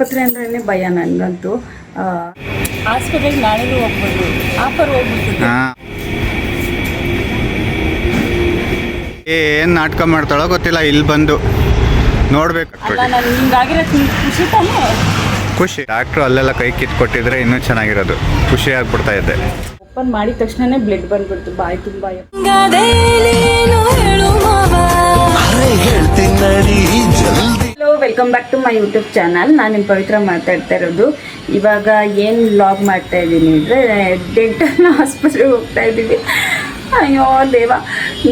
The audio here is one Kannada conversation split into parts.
ಆಸ್ಪತ್ರೆ ಅಂದ್ರೆ ಭಯ ನನಗಂತೂ ಆಸ್ಪತ್ರೆಗೆ ನಾಳೆನೂ ಹೋಗ್ಬೋದು ಆಫರ್ ಹೋಗ್ಬಿಡ್ತದೆ. ಏನ್ ನಾಟಕ ಮಾಡ್ತಾಳೋ ಗೊತ್ತಿಲ್ಲ ಇಲ್ಲಿ ಬಂದು ನೋಡ್ಬೇಕು. ಅಲ್ಲ ನಾನು ಹಿಂಗಾಗಿರೋ ಖುಷಿ ತಾನೇ? ಖುಷಿ. ಡಾಕ್ಟ್ರು ಅಲ್ಲೆಲ್ಲ ಕೈ ಕಿತ್ತು ಕೊಟ್ಟಿದ್ರೆ ಇನ್ನೂ ಚೆನ್ನಾಗಿರೋದು. ಖುಷಿ ಆಗ್ಬಿಡ್ತಾ ಇದ್ದೆ ಓಪನ್ ಮಾಡಿದ ತಕ್ಷಣನೇ ಬ್ಲಡ್ ಬಂದ್ಬಿಡ್ತು ಬಾಯಿ ತುಂಬ ಹೇಳ್ತೀನಿ ನಡಿ ಜಲ್ದಿ hello welcome back to my YouTube channel ನಾನು ನಿಮ್ಮ ಪವಿತ್ರ ಮಾತಾಡ್ತಾ ಇರೋದು. ಇವಾಗ ಏನು ಬ್ಲಾಗ್ ಮಾಡ್ತಾ ಇದ್ದೀನಿ ಅಂದರೆ ಡೆಂಟಲ್ ಆಸ್ಪತ್ರೆಗೆ ಹೋಗ್ತಾ ಇದ್ದೀವಿ. ಅಯ್ಯೋ ದೇವ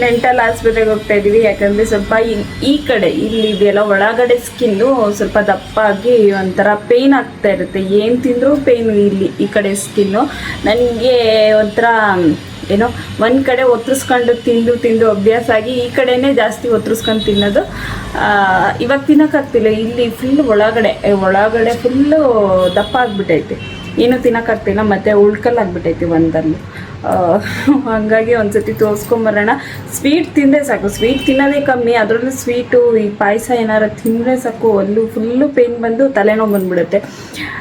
ಡೆಂಟಲ್ ಆಸ್ಪತ್ರೆಗೆ ಹೋಗ್ತಾ ಇದ್ದೀವಿ. ಯಾಕಂದರೆ ಸ್ವಲ್ಪ ಈ- ಕಡೆ, ಇಲ್ಲಿ ಇದೆಯಲ್ಲ ಒಳಗಡೆ ಸ್ಕಿನ್ನು ಸ್ವಲ್ಪ ದಪ್ಪಾಗಿ ಒಂಥರ ಪೇಯ್ನ್ ಆಗ್ತಾ ಇರುತ್ತೆ. ಏನು ತಿಂದರೂ ಪೇಯ್ನು ಇಲ್ಲಿ, ಈ ಕಡೆ ಸ್ಕಿನ್ನು ನನಗೆ ಒಂಥರ ಏನೋ ಒಂದು ಕಡೆ ಒತ್ತರಿಸ್ಕೊಂಡು ತಿಂದು ತಿಂದು ಅಭ್ಯಾಸ ಆಗಿ ಈ ಕಡೆನೇ ಜಾಸ್ತಿ ಒತ್ತರಿಸ್ಕೊಂಡು ತಿನ್ನೋದು. ಇವಾಗ ತಿನ್ನೋಕ್ಕಾಗ್ತಿಲ್ಲ ಇಲ್ಲಿ ಫುಲ್ ಒಳಗಡೆ ಒಳಗಡೆ ಫುಲ್ಲು ದಪ್ಪ ಆಗಿಬಿಟ್ಟೈತೆ ಏನು ತಿನ್ನೋಕ್ಕಾಗ್ತಿಲ್ಲ ಮತ್ತು ಉಳ್ಕಲ್ಲಾಗ್ಬಿಟ್ಟೈತಿ ಒಂದಲ್ಲಿ ಹಾಗಾಗಿ ಒಂದ್ಸತಿ ತೋರಿಸ್ಕೊಂಬರೋಣ. ಸ್ವೀಟ್ ತಿಂದರೆ ಸಾಕು. ಸ್ವೀಟ್ ತಿನ್ನೋದೇ ಕಮ್ಮಿ. ಅದರಲ್ಲೂ ಸ್ವೀಟು ಈ ಪಾಯಸ ಏನಾರು ತಿಂದರೆ ಸಾಕು. ಅಲ್ಲೂ ಫುಲ್ಲು ಪೇನ್ ಬಂದು ತಲೆನೋವು ಬಂದ್ಬಿಡುತ್ತೆ.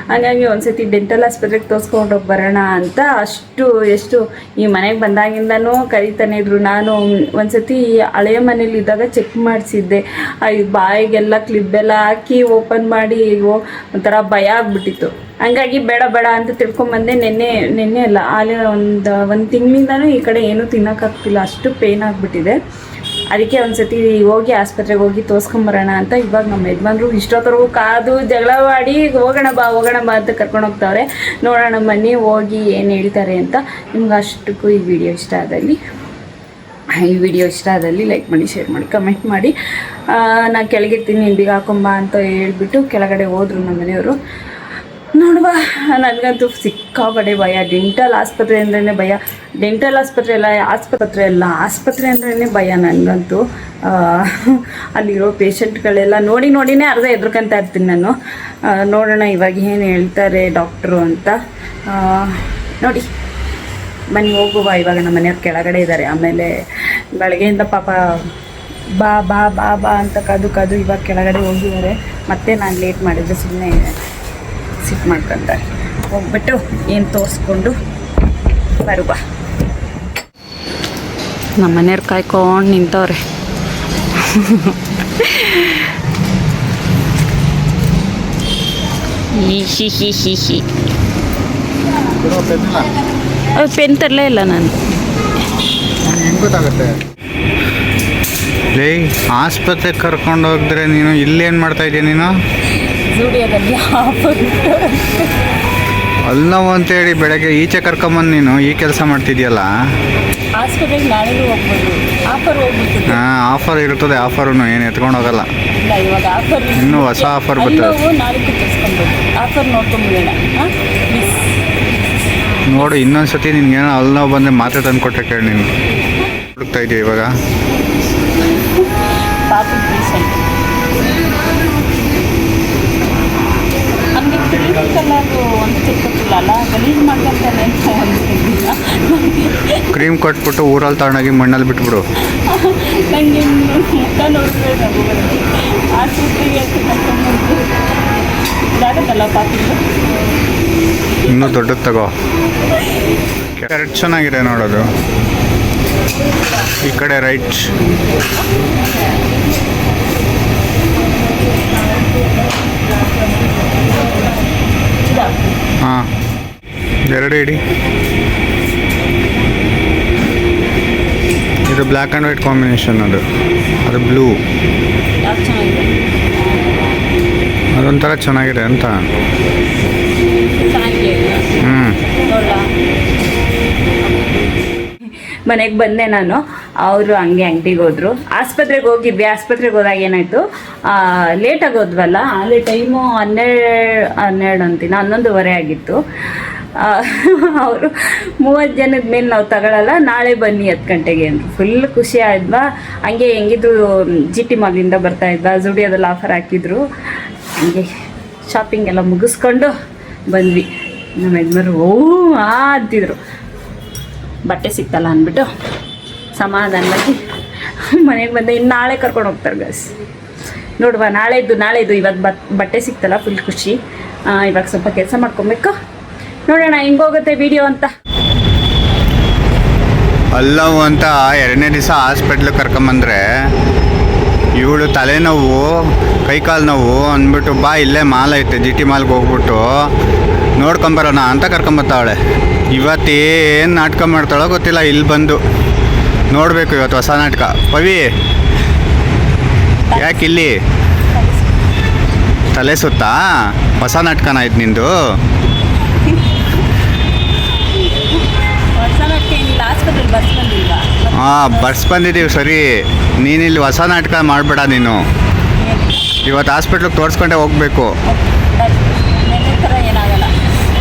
ಹಾಗಾಗಿ ಒಂದ್ಸತಿ ಡೆಂಟಲ್ ಆಸ್ಪತ್ರೆಗೆ ತೋರಿಸ್ಕೊಂಡು ಬರೋಣ ಅಂತ ಅಷ್ಟು, ಎಷ್ಟು ಈ ಮನೆಗೆ ಬಂದಾಗಿಂದನೂ ಕರಿತಾನೆ ಇದ್ರು. ನಾನು ಒಂದ್ಸತಿ ಹಳೆಯ ಮನೇಲಿ ಇದ್ದಾಗ ಚೆಕ್ ಮಾಡಿಸಿದ್ದೆ. ಬಾಯಿಗೆಲ್ಲ ಕ್ಲಿಬ್ಬೆಲ್ಲ ಹಾಕಿ ಓಪನ್ ಮಾಡಿ ಒಂಥರ ಭಯ ಆಗ್ಬಿಟ್ಟಿತ್ತು. ಹಂಗಾಗಿ ಬೇಡ ಬೇಡ ಅಂತ ತಿಳ್ಕೊಂಬಂದೆ ನಿನ್ನೆ ನಿನ್ನೆ ಅಲ್ಲ ಆಲೆ ಒಂದು ಒಂದು ತಿಂಗಳಿಂದನೂ ಈ ಕಡೆ ಏನೂ ತಿನ್ನೋಕ್ಕಾಗ್ತಿಲ್ಲ ಅಷ್ಟು ಪೇನ್ ಆಗಿಬಿಟ್ಟಿದೆ. ಅದಕ್ಕೆ ಒಂದ್ಸತಿ ಹೋಗಿ ಆಸ್ಪತ್ರೆಗೆ ಹೋಗಿ ತೋರಿಸ್ಕೊಂಬರೋಣ ಅಂತ ಇವಾಗ ನಮ್ಮ ಯಜಮಾನ್ರು ಇಷ್ಟೊತ್ತರೆಗೂ ಕಾದು ಜಗಳ ಮಾಡಿ, ಹೋಗೋಣ ಬಾ ಹೋಗೋಣ ಬಾ ಅಂತ ಕರ್ಕೊಂಡು ಹೋಗ್ತಾವ್ರೆ. ನೋಡೋಣ ಬನ್ನಿ, ಹೋಗಿ ಏನು ಹೇಳ್ತಾರೆ ಅಂತ. ನಿಮ್ಗೆ ಅಷ್ಟಕ್ಕೂ ಈ ವಿಡಿಯೋ ಇಷ್ಟ ಆದಲ್ಲಿ, ಈ ವಿಡಿಯೋ ಇಷ್ಟ ಆದಲ್ಲಿ ಲೈಕ್ ಮಾಡಿ ಶೇರ್ ಮಾಡಿ ಕಮೆಂಟ್ ಮಾಡಿ. ನಾನು ಕೆಳಗಿರ್ತೀನಿ ನಿಂಬಿಗೆ ಹಾಕೊಂಬ ಅಂತ ಹೇಳ್ಬಿಟ್ಟು ಕೆಳಗಡೆ ಹೋದರು ನಮ್ಮ ಮನೆಯವರು. ನೋಡುವ. ನನಗಂತೂ ಸಿಕ್ಕಾಪಡೆ ಭಯ. ಡೆಂಟಲ್ ಆಸ್ಪತ್ರೆ ಅಂದ್ರೇ ಭಯ. ಡೆಂಟಲ್ ಆಸ್ಪತ್ರೆ ಎಲ್ಲ ಆಸ್ಪತ್ರೆ ಅಲ್ಲ, ಆಸ್ಪತ್ರೆ ಅಂದ್ರೇ ಭಯ ನನಗಂತೂ. ಅಲ್ಲಿರೋ ಪೇಷಂಟ್ಗಳೆಲ್ಲ ನೋಡಿ ನೋಡಿನೇ ಅರ್ಧ ಎದ್ರಕಂತ ಇರ್ತೀನಿ ನಾನು. ನೋಡೋಣ ಇವಾಗ ಏನು ಹೇಳ್ತಾರೆ ಡಾಕ್ಟ್ರು ಅಂತ. ನೋಡಿ, ಬನ್ನಿ ಹೋಗುವ. ಇವಾಗ ನಮ್ಮ ಮನೆಯವ್ರು ಕೆಳಗಡೆ ಇದ್ದಾರೆ ಆಮೇಲೆ ಬೆಳಗ್ಗೆಯಿಂದ ಪಾಪ ಬಾ ಬಾ ಬಾ ಬಾ ಅಂತ ಕದು ಕದು ಇವಾಗ ಕೆಳಗಡೆ ಹೋಗಿದ್ದಾರೆ ಮತ್ತೆ ನಾನು ಲೇಟ್ ಮಾಡಿದ್ರೆ ಸುಮ್ಮನೆ ಸಿಟ್ ಮಾಡ್ಕೊಂತಾರೆ. ಹೋಗ್ಬಿಟ್ಟು ಏನು ತೋರಿಸ್ಕೊಂಡು ಬರುವ. ನಮ್ಮ ಮನೆಯವ್ರು ಕಾಯ್ಕೊಂಡು ನಿಂತವ್ರೆ. ಅದು ಪೆನ್ ತರಲೇ ಇಲ್ಲ ನಾನು. ಗೊತ್ತಾಗುತ್ತೆ? ಆಸ್ಪತ್ರೆಗೆ ಕರ್ಕೊಂಡು ಹೋಗಿದ್ರೆ ನೀನು ಇಲ್ಲೇನು ಮಾಡ್ತಾ ಇದೀಯ ನೀನು? ಜೂಡಿಯೋದಲ್ಲಿ ಆಫರ್ ಅಲ್ಲಿ ನೋವು ಅಂತೇಳಿ ಬೆಳಗ್ಗೆ ಈಚೆ ಕರ್ಕೊಂಬಂದು ನೀನು ಈ ಕೆಲಸ ಮಾಡ್ತಿದ್ಯಲ್ಲ? ಹೋಗ್ಬೋದು. ಆಫರ್ ಇರುತ್ತದೆ ಹಾಂ ಆಫರ್ ಇರ್ತದೆ ಆಫರು ಏನು ಎತ್ಕೊಂಡು ಹೋಗಲ್ಲ ಇನ್ನು ಹೊಸ ಆಫರ್ ಇನ್ನೂ ಹೊಸ offer ಬರ್ತದೆ. ತರಿಸ್ಕೊಬೋದು ಆಫರ್ ನೋಡ್ಕೊಂಬಿಡೋಣ ಹಾಂ? ಪ್ಲೀಸ್ ನೋಡು ಇನ್ನೊಂದು ಸತಿ ನಿನ್ಗೇನೋ ಅಲ್ಲಿ ನೋವು ಬಂದರೆ ಮಾತ್ರೆ ತಂದು ಕೊಟ್ಟೆ ಕೇಳಿ ನೀನು. ಹುಡುಕ್ತಾ ಇದೆಯಾ ಇವಾಗ? ಪಾಪು ಕೊಟ್ಬಿಟ್ಟು ಊರಲ್ಲಿ ತಗೊಂಡೋಗಿ ಮಣ್ಣಲ್ಲಿ ಬಿಟ್ಬಿಡು. ಇನ್ನೂ ದೊಡ್ಡದು ತಗೋ. ಎರಡು ಚೆನ್ನಾಗಿದೆ ನೋಡೋದು. ಈ ಕಡೆ ರೈಟ್. ಹಾಂ. ಎರಡು ಇಡಿ. ಇದು ಬ್ಲ್ಯಾಕ್ ಆ್ಯಂಡ್ ವೈಟ್ ಕಾಂಬಿನೇಷನ್ ಅದು. ಅದು ಬ್ಲೂ. ಅದೊಂಥರ ಚೆನ್ನಾಗಿದೆ ಅಂತ. ಹ್ಞೂ ಮನೆಗೆ ಬಂದೆ ನಾನು. ಅವರು ಹಂಗೆ ಅಂಗಡಿಗೆ ಹೋದರು. ಆಸ್ಪತ್ರೆಗೆ ಹೋಗಿದ್ವಿ. ಆಸ್ಪತ್ರೆಗೆ ಹೋದಾಗ ಏನಾಯಿತು? ಲೇಟಾಗಿ ಹೋದ್ವಲ್ಲ ಅಲ್ಲಿ ಟೈಮು ಹನ್ನೆರಡು ಹನ್ನೆರಡು ಅಂತೀನಿ ಹನ್ನೊಂದುವರೆ ಆಗಿತ್ತು. ಅವರು ಮೂವತ್ತು ಜನದ ಮೇಲೆ ನಾವು ತಗೊಳ್ಳಲ್ಲ ನಾಳೆ ಬನ್ನಿ ಹತ್ತು ಗಂಟೆಗೆ ಅಂದರು. ಫುಲ್ ಖುಷಿ ಆಯ್ದ್ವಾ? ಹಂಗೆ ಹೆಂಗಿದ್ದು ಜಿ ಟಿ ಮಾಲಿಂದ ಬರ್ತಾ ಇದ್ವಾ? ಜುಡಿಯೋದಲ್ಲಿ ಆಫರ್ ಹಾಕಿದ್ರು. ಹಂಗೆ ಶಾಪಿಂಗ್ ಎಲ್ಲ ಮುಗಿಸ್ಕೊಂಡು ಬಂದ್ವಿ. ನಮ್ಮ ಯಜಮಾರು ಓ, ಆ, ಅಂತಿದ್ರು. ಬಟ್ಟೆ ಸಿಕ್ತಲ್ಲ ಅಂದ್ಬಿಟ್ಟು ಸಮಾಧಾನವಾಗಿ ಮನೆಗೆ ಬಂದೆ. ಇನ್ನು ನಾಳೆ ಕರ್ಕೊಂಡು ಹೋಗ್ತಾರೆ ಗಸ್ ನೋಡುವ ನಾಳೆದು ನಾಳೆದು ಇವತ್ತು ಬಟ್ ಬಟ್ಟೆ ಸಿಕ್ತಲ್ಲ ಫುಲ್ ಖುಷಿ. ಇವಾಗ ಸ್ವಲ್ಪ ಕೆಲಸ ಮಾಡ್ಕೊಬೇಕು. ನೋಡೋಣ ಹೆಂಗೋಗುತ್ತೆ ವಿಡಿಯೋ ಅಂತ. ಅಲ್ಲವು ಅಂತ ಎರಡನೇ ದಿವಸ ಹಾಸ್ಪಿಟ್ಲ್ ಕರ್ಕೊಂಬಂದ್ರೆ ಇವಳು ತಲೆನೋವು, ಕೈಕಾಲು ನೋವು ಅಂದ್ಬಿಟ್ಟು ಬಾ, ಇಲ್ಲೇ ಮಾಲ್ ಐತೆ, ಜಿ ಟಿ ಮಾಲ್ಗೆ ಹೋಗ್ಬಿಟ್ಟು ನೋಡ್ಕೊಂಬರೋಣ ಅಂತ ಕರ್ಕೊಂಬರ್ತಾವಳೆ ಇವತ್ತೇನು ನಾಟಕ ಮಾಡ್ತಾಳೋ ಗೊತ್ತಿಲ್ಲ, ಇಲ್ಲಿ ಬಂದು ನೋಡಬೇಕು ಇವತ್ತು ಹೊಸ ನಾಟಕ. ಪವಿ, ಯಾಕೆ ಇಲ್ಲಿ? ತಲೆ ಸುತ್ತಾ? ಹೊಸ ನಾಟಕನ ಇದು ನಿಂದು? ಬಸ್ ಬಂದಿಲ್ವಾ? ಹಾಂ ಬರ್ಸ್ ಬಂದಿದ್ದೀವಿ ಸರಿ. ನೀನಿಲ್ಲಿ ಹೊಸ ನಾಟಕ ಮಾಡಬೇಡ ನೀನು. ಇವತ್ತು ಹಾಸ್ಪಿಟ್ಲಿಗೆ ತೋರಿಸ್ಕೊಂಡೆ ಹೋಗಬೇಕು. ನೆನ್ನೆ ಥರ ಏನಾಗಲ್ಲ.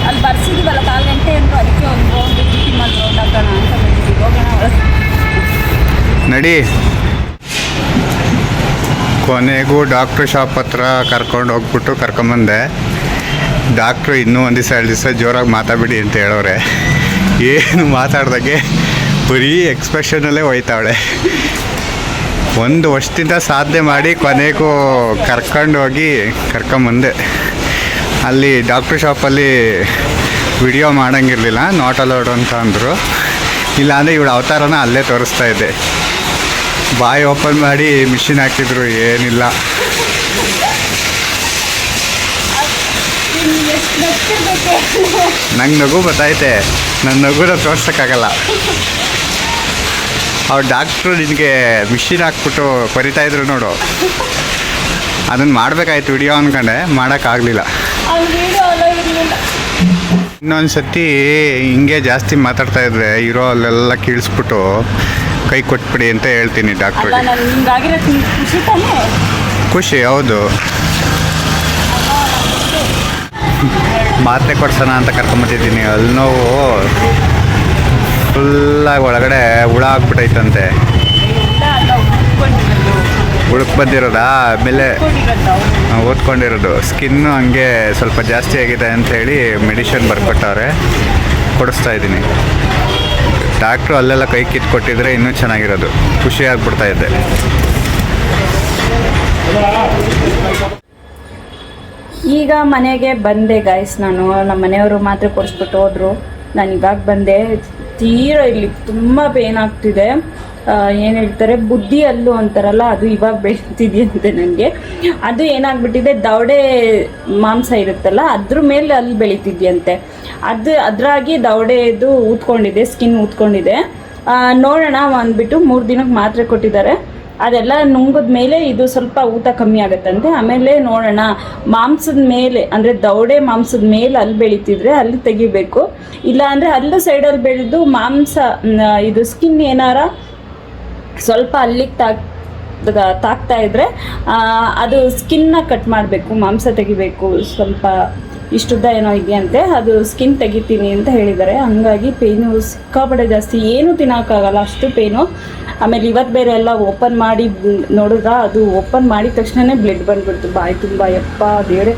ಅಲ್ಲಿ ಬರ್ಸಿದೀವಲ್ಲ ಕಾಲು ಗಂಟೆ ಅಂದ್ರು ಅದಕ್ಕೆ ಒಂದು ರೌಂಡ್ ಜಿಟಿ ಮಾಡಿ ರೌಂಡ್ ಹಾಕೋಣ ಅಂತ ಬಂದಿದ್ದೀವಿ. ಹೋಗೋಣ ಹೊರಗೆ. ನಡಿ. ಕೊನೆಗೂ ಡಾಕ್ಟ್ರ್ ಶಾಪ್ ಹತ್ರ ಕರ್ಕೊಂಡು ಹೋಗ್ಬಿಟ್ಟು ಕರ್ಕೊಂಬಂದೆ. ಡಾಕ್ಟ್ರು ಇನ್ನೂ ಒಂದು ದಿವಸ ಎರಡು ದಿವಸ ಜೋರಾಗಿ ಮಾತಾಡ್ಬಿಡಿ ಅಂತ ಹೇಳೋರೆ ಏನು ಮಾತಾಡ್ದಾಗೆ ಬರೀ ಎಕ್ಸ್ಪ್ರೆಷನಲ್ಲೇ ಹೋಯ್ತಾವಳೆ ಒಂದು ವರ್ಷದಿಂದ ಸಾಧನೆ ಮಾಡಿ ಕೊನೆಗೂ ಕರ್ಕೊಂಡು ಹೋಗಿ ಕರ್ಕೊಂಬಂದೆ. ಅಲ್ಲಿ ಡಾಕ್ಟ್ರ್ ಶಾಪಲ್ಲಿ ವಿಡಿಯೋ ಮಾಡೋಂಗಿರಲಿಲ್ಲ ನಾಟ್ ಅಲೌಡ್ ಅಂತ ಅಂದರು. ಇಲ್ಲಾಂದರೆ ಇವಳು ಅವತಾರನ ಅಲ್ಲೇ ತೋರಿಸ್ತಾ ಇದ್ದೆ. ಬಾಯಿ ಓಪನ್ ಮಾಡಿ ಮಿಷಿನ್ ಹಾಕಿದ್ರು, ಏನಿಲ್ಲ. ನಂಗೆ ನಗು ಬತ್ತೈತೆ ನನ್ನ ನಗುನ ತೋರ್ಸೋಕ್ಕಾಗಲ್ಲ. ಅವ್ರು ಡಾಕ್ಟ್ರು ನಿನಗೆ ಮಿಷಿನ್ ಹಾಕ್ಬಿಟ್ಟು ಕೊರಿತಾ ಇದ್ರು ನೋಡು. ಅದನ್ನು ಮಾಡಬೇಕಾಯ್ತು ವಿಡಿಯೋ ಅನ್ಕೊಂಡೆ ಮಾಡೋಕ್ಕಾಗಲಿಲ್ಲ. ಇನ್ನೊಂದು ಸತಿ ಹಿಂಗೆ ಜಾಸ್ತಿ ಮಾತಾಡ್ತಾ ಇದ್ರೆ ಇರೋ ಅಲ್ಲೆಲ್ಲ ಕೀಳಿಸ್ಬಿಟ್ಟು ಕೈ ಕೊಟ್ಬಿಡಿ ಅಂತ ಹೇಳ್ತೀನಿ ಡಾಕ್ಟ್ರು ಡಾಕ್ಟ್ರಿಗೆ ಖುಷಿ ಹೌದು. ಮಾತ್ರೆ ಕೊಡ್ಸೋಣ ಅಂತ ಕರ್ಕೊಂಬಿದ್ದೀನಿ ಅಲ್ಲಿ ನೋವು ಫುಲ್ಲಾಗಿ ಒಳಗಡೆ ಹುಳ ಆಗ್ಬಿಟ್ಟೈತಂತೆ ಹುಡುಕ್ ಬಂದಿರೋದ ಆಮೇಲೆ. ಓದ್ಕೊಂಡಿರೋದು. ಸ್ಕಿನ್ನು ಹಂಗೆ ಸ್ವಲ್ಪ ಜಾಸ್ತಿ ಆಗಿದೆ ಅಂತ ಹೇಳಿ ಮೆಡಿಷನ್ ಬರ್ಕೊಟ್ಟವ್ರೆ. ಕೊಡಿಸ್ತಾ ಇದ್ದೀನಿ. ಡಾಕ್ಟ್ರು ಅಲ್ಲೆಲ್ಲ ಕೈ ಕಿತ್ತು ಕೊಟ್ಟಿದ್ರೆ ಇನ್ನೂ ಚೆನ್ನಾಗಿರೋದು. ಖುಷಿ ಆಗ್ಬಿಡ್ತಾ ಇದ್ದೆ ಈಗ ಮನೆಗೆ ಬಂದೆ ಗಾಯ್ಸ್ ನಾನು ನಮ್ಮ ಮನೆಯವರು ಮಾತ್ರ ಕೊಡಿಸ್ಬಿಟ್ಟು ಹೋದ್ರು. ನಾನು ಇವಾಗ ಬಂದೆ. ತೀರಾ ಇಲ್ಲಿ ತುಂಬ ಪೇನ್ ಆಗ್ತಿದೆ. ಏನು ಹೇಳ್ತಾರೆ, ಬುದ್ಧಿ ಅಲ್ಲು ಅಂತಾರಲ್ಲ, ಅದು ಇವಾಗ ಬೆಳೀತಿದೆಯಂತೆ ನನಗೆ ಅದು ಏನಾಗ್ಬಿಟ್ಟಿದೆ ದವಡೆ ಮಾಂಸ ಇರುತ್ತಲ್ಲ, ಅದ್ರ ಮೇಲೆ ಅಲ್ಲಿ ಬೆಳೀತಿದ್ಯಂತೆ. ಅದು ಅದ್ರಾಗಿ ದವಡೆದು ಊದ್ಕೊಂಡಿದೆ ಸ್ಕಿನ್ ಊದ್ಕೊಂಡಿದೆ. ನೋಡೋಣ ಅಂದ್ಬಿಟ್ಟು ಮೂರು ದಿನಕ್ಕೆ ಮಾತ್ರೆ ಕೊಟ್ಟಿದ್ದಾರೆ. ಅದೆಲ್ಲ ನುಂಗಿದ ಮೇಲೆ ಇದು ಸ್ವಲ್ಪ ಊತ ಕಮ್ಮಿ ಆಗುತ್ತಂತೆ. ಆಮೇಲೆ ನೋಡೋಣ, ಮಾಂಸದ ಮೇಲೆ, ಅಂದರೆ ದೌಡೆ ಮಾಂಸದ ಮೇಲೆ ಅಲ್ಲಿ ಬೆಳೀತಿದ್ರೆ ಅಲ್ಲಿ ತೆಗಿಬೇಕು. ಇಲ್ಲ ಅಂದರೆ ಅಲ್ಲೂ ಸೈಡಲ್ಲಿ ಬೆಳೆದು ಮಾಂಸ ಇದು ಸ್ಕಿನ್ ಏನಾರ ಸ್ವಲ್ಪ ಅಲ್ಲಿಗೆ ತಾಕ್ ತಾಕ್ತಾ ಇದ್ರೆ ಅದು ಸ್ಕಿನ್ನ ಕಟ್ ಮಾಡಬೇಕು, ಮಾಂಸ ತೆಗಿಬೇಕು ಸ್ವಲ್ಪ. ಇಷ್ಟುದ್ದ ಏನೋ ಇದೆಯಂತೆ, ಅದು ಸ್ಕಿನ್ ತೆಗಿತೀನಿ ಅಂತ ಹೇಳಿದ್ದಾರೆ. ಹಂಗಾಗಿ ಪೇನು ಸಿಕ್ಕಾಪಟ್ಟೆ ಜಾಸ್ತಿ. ಏನು ತಿನ್ನೋಕ್ಕಾಗಲ್ಲ, ಅಷ್ಟು ಪೇನು ಆಮೇಲೆ ಇವತ್ತು ಬೇರೆ ಎಲ್ಲ ಓಪನ್ ಮಾಡಿ ನೋಡಿದ್ರ ಅದು ಓಪನ್ ಮಾಡಿದ ತಕ್ಷಣನೇ ಬ್ಲಡ್ ಬಂದ್ಬಿಡ್ತು. ಬಾಯಿ ತುಂಬ ಎಪ್ಪ ಬೇರೆ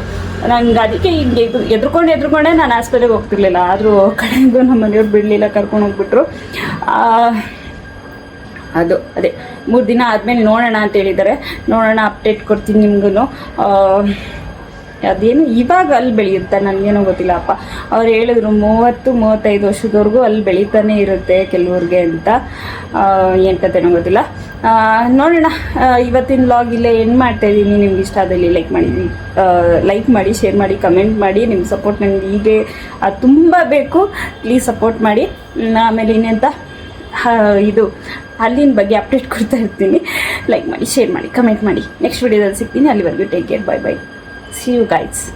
ನಂಗೆ ಅದಕ್ಕೆ ಹಿಂಗೆ ಎದು, ಎದ್ರುಕೊಂಡು, ಎದ್ರುಕೊಂಡೆ ನಾನು ಆಸ್ಪತ್ರೆಗೆ ಹೋಗ್ತಿರ್ಲಿಲ್ಲ. ಆದರೂ ಕಡೆಗೂ ನಮ್ಮ ಮನೆಯವ್ರು ಬಿಡಲಿಲ್ಲ, ಕರ್ಕೊಂಡು ಹೋಗ್ಬಿಟ್ರು. ಅದು, ಅದೇ. ಮೂರು ದಿನ ಆದಮೇಲೆ ನೋಡೋಣ ಅಂತ ಹೇಳಿದ್ದಾರೆ. ನೋಡೋಣ ಅಪ್ಡೇಟ್ ಕೊಡ್ತೀನಿ ನಿಮ್ಗೂ ಅದೇನು ಇವಾಗ ಅಲ್ಲಿ ಬೆಳೆಯುತ್ತಾ? ನನಗೇನೋ ಗೊತ್ತಿಲ್ಲ. ಅಪ್ಪ, ಅವ್ರು ಹೇಳಿದ್ರು ಮೂವತ್ತು, ಮೂವತ್ತೈದು ವರ್ಷದವರೆಗೂ ಅಲ್ಲಿ ಬೆಳೀತಾನೆ ಇರುತ್ತೆ ಕೆಲವ್ರಿಗೆ ಅಂತ. ಏನು ಕತೆನೋ ಗೊತ್ತಿಲ್ಲ. ನೋಡೋಣ. ಇವತ್ತಿನ ಲಾಗ್ ಇಲ್ಲೇ ಏನು ಮಾಡ್ತಾ ಇದ್ದೀನಿ ನಿಮ್ಗೆ ಇಷ್ಟ ಆದಲ್ಲಿ ಲೈಕ್ ಮಾಡಿ ಲೈಕ್ ಮಾಡಿ ಶೇರ್ ಮಾಡಿ ಕಮೆಂಟ್ ಮಾಡಿ. ನಿಮ್ಮ ಸಪೋರ್ಟ್ ನನಗೆ ಹೀಗೆ ತುಂಬ ಬೇಕು. ಪ್ಲೀಸ್ ಸಪೋರ್ಟ್ ಮಾಡಿ. ಆಮೇಲೆ ಇನ್ನೆಂತ? ಇದು, ಅಲ್ಲಿನ ಬಗ್ಗೆ ಅಪ್ಡೇಟ್ ಕೊಡ್ತಾ ಇರ್ತೀನಿ. ಲೈಕ್ ಮಾಡಿ ಶೇರ್ ಮಾಡಿ ಕಮೆಂಟ್ ಮಾಡಿ. ನೆಕ್ಸ್ಟ್ ವಿಡಿಯೋದಲ್ಲಿ ಸಿಗ್ತೀನಿ. ಅಲ್ಲಿವರೆಗೂ take care bye bye See you guys.